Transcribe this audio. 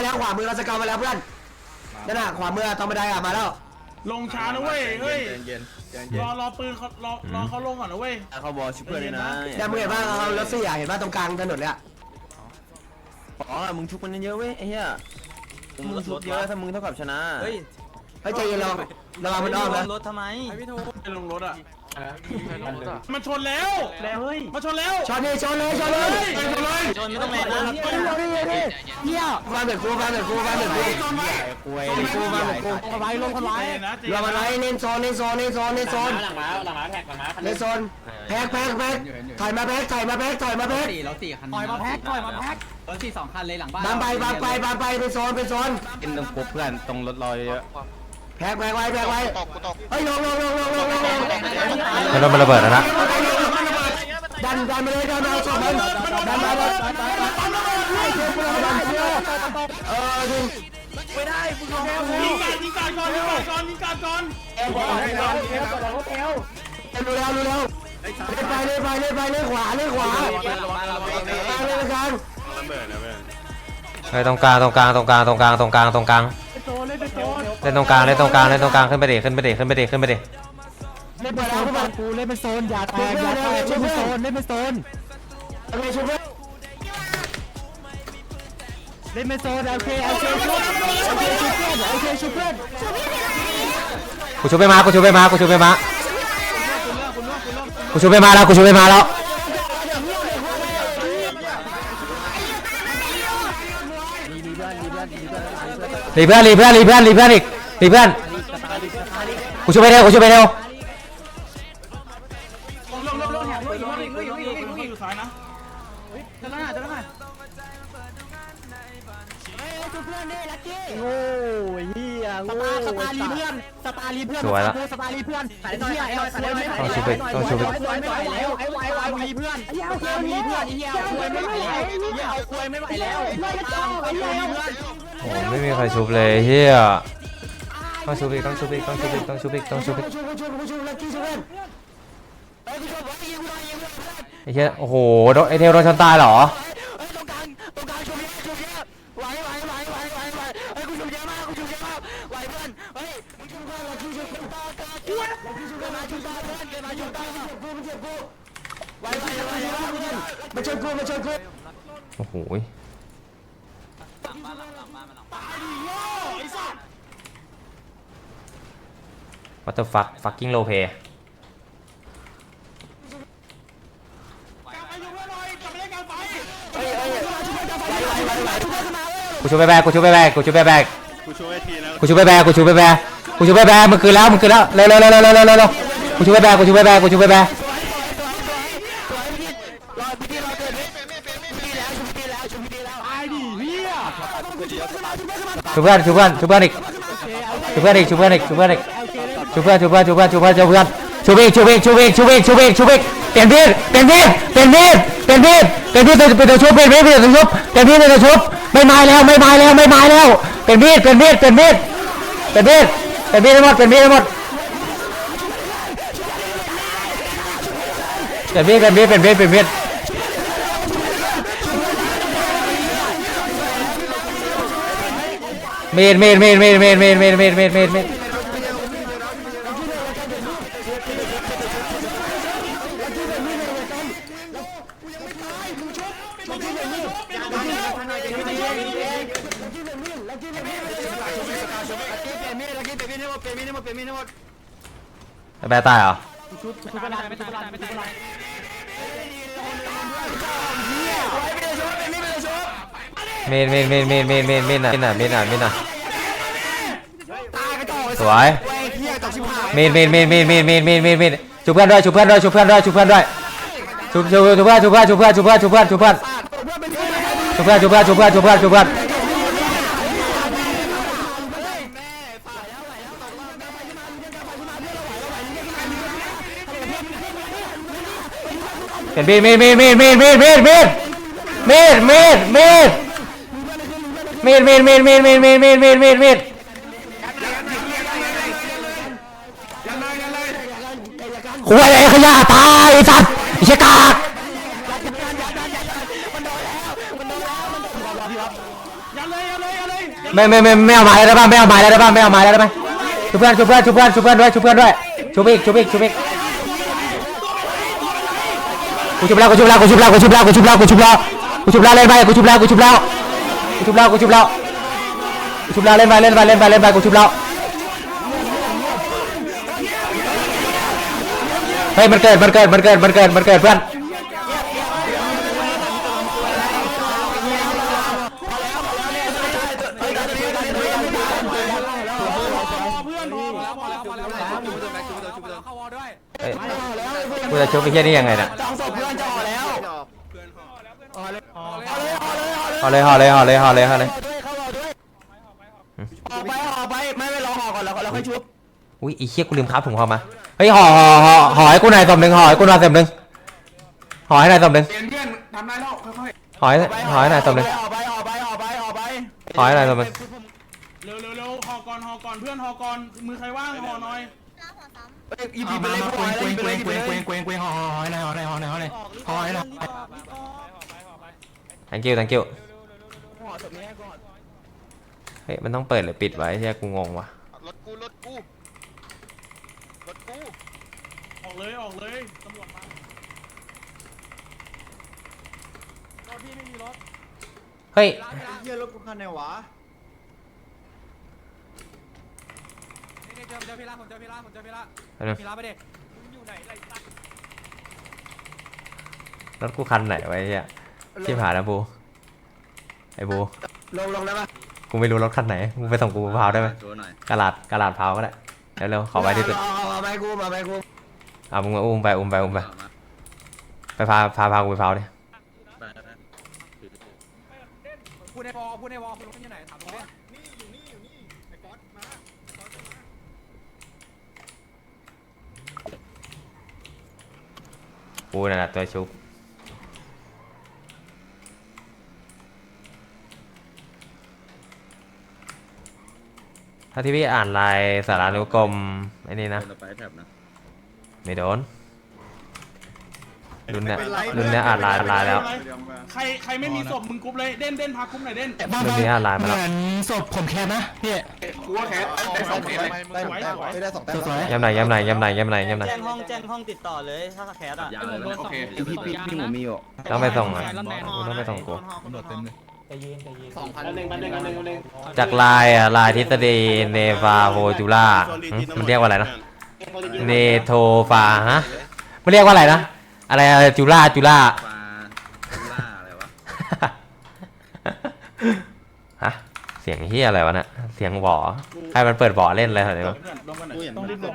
มาแล้วขวามือเราสเกลมาแล้วเพื่อนนั่นน่ะขวามือตรงบันไดอะมาแล้วลงช้านะเว้ยเฮ้ยเย็นรอรอปืนเขารอรอเขาลงก่อนนะเว้ยๆเขาบอกชิบเพื่อนเลยนะเนี่ยมึงเห็นป่ะเรารถสี่อะเห็นป่ะตรงกลางถนนเลยอะอ๋อมึงชุบมันเยอะเว้ยไอ้เหี้ยมึงชุบเยอะถ้ามึงเท่ากับชนะเฮ้ยเฮ้ยใจเย็นเราระวังมันอ้อมนะรถทำไมไปลงรถอะ มันชนแล้ว แล้วเฮ้ยมาชนแล้วชนเลยชนเลยชนเลยไปชนเลยจนไม่ต้องแรงนะเฮียฟังเด็กกูฟังเด็กกูฟังเด็กกูคุยเด็กกูฟังเด็กกูทำไมลงทำไมนะเจเรามาไล่เล่นโซนเล่นโซนเล่นโซนเล่นโซนหลังม้าหลังม้าแท็กหลังม้าคันเล่นโซนแพ็คแพ็คแพ็คถอยมาแพ็คถอยมาแพ็คถอยมาแพ็คสี่เราสี่คันปล่อยมาแพ็คปล่อยมาแพ็ครถสี่สองคันเลยหลังบ้านบางไปบางไปบางไปเป็นโซนเป็นโซนกินตรงปุ๊บเพื่อนตรงรถลอยเยอะ แพ็คแพ็คไว้แพ็คไว้เฮ้ยลงลงลงลงลงลงลงมันโดนมันระเบิดแล้วนะดันดันมาเลยดันมาเอาศพมันดันมาเลยเออดึงยิงการยิงการก่อนยิงการก่อนยิงการก่อนรู้แล้วรู้แล้วเล่นไปเล่นไปเล่นไปเล่นขวาเล่นขวาเล่นกลางเฮ้ยตรงกลางตรงกลางตรงกลางตรงกลางตรงกลางตรงกลาง เล่นตรงกลางเล่นตรงกลางเล่นตรงกลางขึ้นไปดิขึ้นไปดิขึ้นไปดิขึ้นไปดิเล่นไปแล้วพวกกูเล่นเป็นโซนอย่าแตกอย่าแตกเล่นเป็นโซนเล่นเป็นโซนโอเคชุบเล่นเป็นโซนโอเคโอเคชุบโอเคชุบเพื่อนโอเคชุบเพื่อนกูชูไปมากูชูไปมากูชูไปมากูชูไปมาแล้วกูชูไปมาแล้ว รีเพื่อนรีเพื่อนรีเพื่อนรีเพื่อนอีกรีเพื่อนกูชูไปเร็วกูชูไปเร็วลงลงลงลงอยู่ซ้ายนะโง่เฮียโง่สตาลีเพื่อนสตาลีเพื่อนสวยละสตาลีเพื่อนเฮียไอ้สวยไม่ไหวต้องชูไปต้องชูไปไม่ไหวแล้วไอ้ไวไวมีเพื่อนไอ้ยาวเพื่อนมีเพื่อนไอ้ยาวควยไม่ไหวแล้วไอ้ยาวควยไม่ไหวแล้วไอ้ยาวไอ้ยาวมีเพื่อน โอ้ไม่มีใครชุบเลยเฮียต้องชุบอีกต้องชุบอีกต้องชุบอีกต้องชุบอีกต้องชุบอีกไอ้เหี้ยโอ้โหไอเทลโดนชนตายเหรอเฮ้ยตรงกลางตรงกลางชูเยอะชูเยอะไห บ้านหลังหลังบ้านมันหลังบ้านวัตถุฟักฟักกิ้งโลเพกูช่วยแบกกูช่วยแบกกูช่วยแบกกูช่วยทีแล้วกูช่วยแบกกูช่วยแบกกูช่วยแบกมึงคืนแล้วมึงคืนแล้วเร็วเร็วเร็วเร็วเร็วกูช่วยแบกกูช่วยแบกกูช่วยแบก ชูเพื่อนชูเพื่อนชูเพื่อนอีกชูเพื่อนอีกชูเพื่อนอีกชูเพื่อนอีกชูเพื่อนชูเพื่อนชูเพื่อนชูเพื่อนชูเพื่อนชูเพื่อีกชูเพื่อีกชูเพื่อีกชูเพื่อีกชูเพื่อีกชูเพื่อีกเปลี่ยนมีดเปลี่ยนมีดเปลี่ยนมีดเปลี่ยนมีดเปลี่ยนมีดเป็นตัวชุบเปลี่ยนมีดเป็นตัวชุบเปลี่ยนมีดเป็นตัวชุบไม่ไม้แล้วไม่ไม้แล้วไม่ไม้แล้วเปลี่ยนมีดเปลี่ยนมีดเปลี่ยนมีดเปลี่ยนมีดเปลี่ยนมีดให้หมดเปลี่ยนมีดให้หมดเปลี่ยนมีดเปลี่ยนมีดเปลี่ยนมีดเปลี่ยนมีด เมีดมีดมีดมีดมีดมีดมีดมีดมีดมีดมีดแบร์ตายเหรอ มีดมีดมีดมีดมีดมีดมีดน่ะเมีดน่ะเมีดน่ะมีดน่ะสวยเมีดมีดมีดมีดมีดมีดมีดมีดมีดชุบเพื่อนด้วยชุบเพื่อนด้วยชุบเพื่อนด้วยชุบเพื่อนด้วยชุบชุบชุบเพื่อนชุบเพื่อนชุบเพื่อนชุบเพื่อนชุบเพื่อนชุบเพื่อนชุบเพื่อนชุบเพื่อนชุบเพื่อนชุบเพื่อนชุบเพื่อนเห็นมีดมีดมีดมีดมีดมีดมีดมีดมีดมีด มีดมีดมีดมีดมีดมีดมีดมีดมีดมีดมีดคุยไอ้ขยะตายไอ้สัตว์ไอ้เชี่ยกากไม่ไม่ไม่ไม่เอาไม้แล้วได้ป่ะไม่เอาไม้แล้วได้ป่ะไม่เอาไม้แล้วได้ไหมชุบเพื่อนชุบเพื่อนชุบเพื่อนชุบเพื่อนด้วยชุบเพื่อนด้วยชุบอีกชุบอีกชุบอีกกูชุบแล้วกูชุบแล้วกูชุบแล้วกูชุบแล้วกูชุบแล้วกูชุบแล้วกูชุบแล้วเล่นไปกูชุบแล้วกูชุบแล้ว กูชุบแล้วกูชุบแล้วกูชุบแล้วเล่นไปเล่นไปเล่นไปเล่นไปกูชุบแล้วเฮ้ยมันเกิดมันเกิดมันเกิดมันเกิดมันเกิดเพื่อนเอ้ยกูจะชุบไอ้เหี้ยนี่ยังไงเนี่ยจองศพเพื่อนจะห่อแล้วห่อเลยห่อเลย ห่อเลยห่อเลยห่อเลยด้วยเขาห่อด้วยห่อไปห่อไปไม่ไม่รอห่อก่อนแล้วเราค่อยชุบอุ้ยไอ้เหี้ยกูลืมครับถุงห่อมาเฮ้ยห่อห่อห่อห่อให้กูหน่อยศพหนึ่งห่อให้กูหน่อยศพหนึ่งห่อให้หน่อยศพหนึ่งเพื่อนทำได้แล้วค่อยห่อให้ห่อให้หน่อยศพหนึ่งห่อไปห่อไปห่อไปห่อไปห่อให้หน่อยศพหนึ่งๆเร็วเร็วเร็วห่อก่อนห่อก่อนเพื่อนห่อก่อนมือใครว่างห่อหน่อยอีพีไปเลยกูห่อเลยอีพีไปเลยอีพีไปเลยเกวงเกวงห่อห่อให้หน่อยห่อหน่อยห่อหน่อยห่อหน่อยห่อให้หน่อย thank you thank you ห่อ ศพนี้ให้ก่อนเฮ้ยมันต้องเปิดหรือปิดไว้เหี้ยกูงงว่ะรถกูรถกูรถกูออกเลยออกเลยตำรวจมาเฮ้ยเหี้ยรถกูคันไหนวะเจอเจอพี่ละผมเจอพี่ละผมเจอพี่ละแป๊บนึงพี่ละไปเด็กรถกูคันไหนไว้เหี้ยชิบหายแล้วบู ไอ้บูลงลงได้ปะกูไม่รู้รถคันไหนมึงไปส่งกูพร้าวได้ไหมกระลาดกระลาดพร้าวก็ได้เร็วๆขอไว้ที่สุดมาไปกูมาไปกูอะมึงมาอุ้มไปอุ้มไปอุ้มไป ไปพาพาพากูไปเผาดิพูดในวอพูดในวอคุณลุงอยู่ไหนถามตรงนี้กูนั่นแหละตัวชุบาที่พี่อ่านลายสารานุกรมไอ้นี่นะไม่โดน รุ่นเนี้ยรุ่นเนี้ยอ่านลายลายแล้ว ใครใครไม่มีศพมึงกรุ๊ปเลยเด่นเด่นพากรุ๊ปหน่อยเด่นรุ่นนี้อ่านลายมาแล้ว เหมือนศพผมแค่นะพี่กูว่าแคสได้สองเคสเลยได้สวยสวยได้สองแต้มสวยย้ำไหนย้ำไหนย้ำไหนย้ำไหนย้ำไหนแจ้งห้องแจ้งห้องติดต่อเลยถ้าแคสอะโอเคพี่พี่พี่หมูมีอยู่ต้องไปส่งอะกูต้องไปส่งกู อันหนึ่งอันหนึ่งอันหนึ่งอันหนึ่งจากลายอะลายทฤษฎีเนฟาโฮจูล่าหึมันเรียกว่าอะไรนะเนโทฟาฮะมันเรียกว่าอะไรนะอะไรอะจูล่าจูล่าฮะเสียงเฮียอะไรวะเนี่ยเสียงหวอใครมันเปิดหวอเล่นอะไรแถวนี้วะเพื่อนลงกันหน่อยต้องรีบลง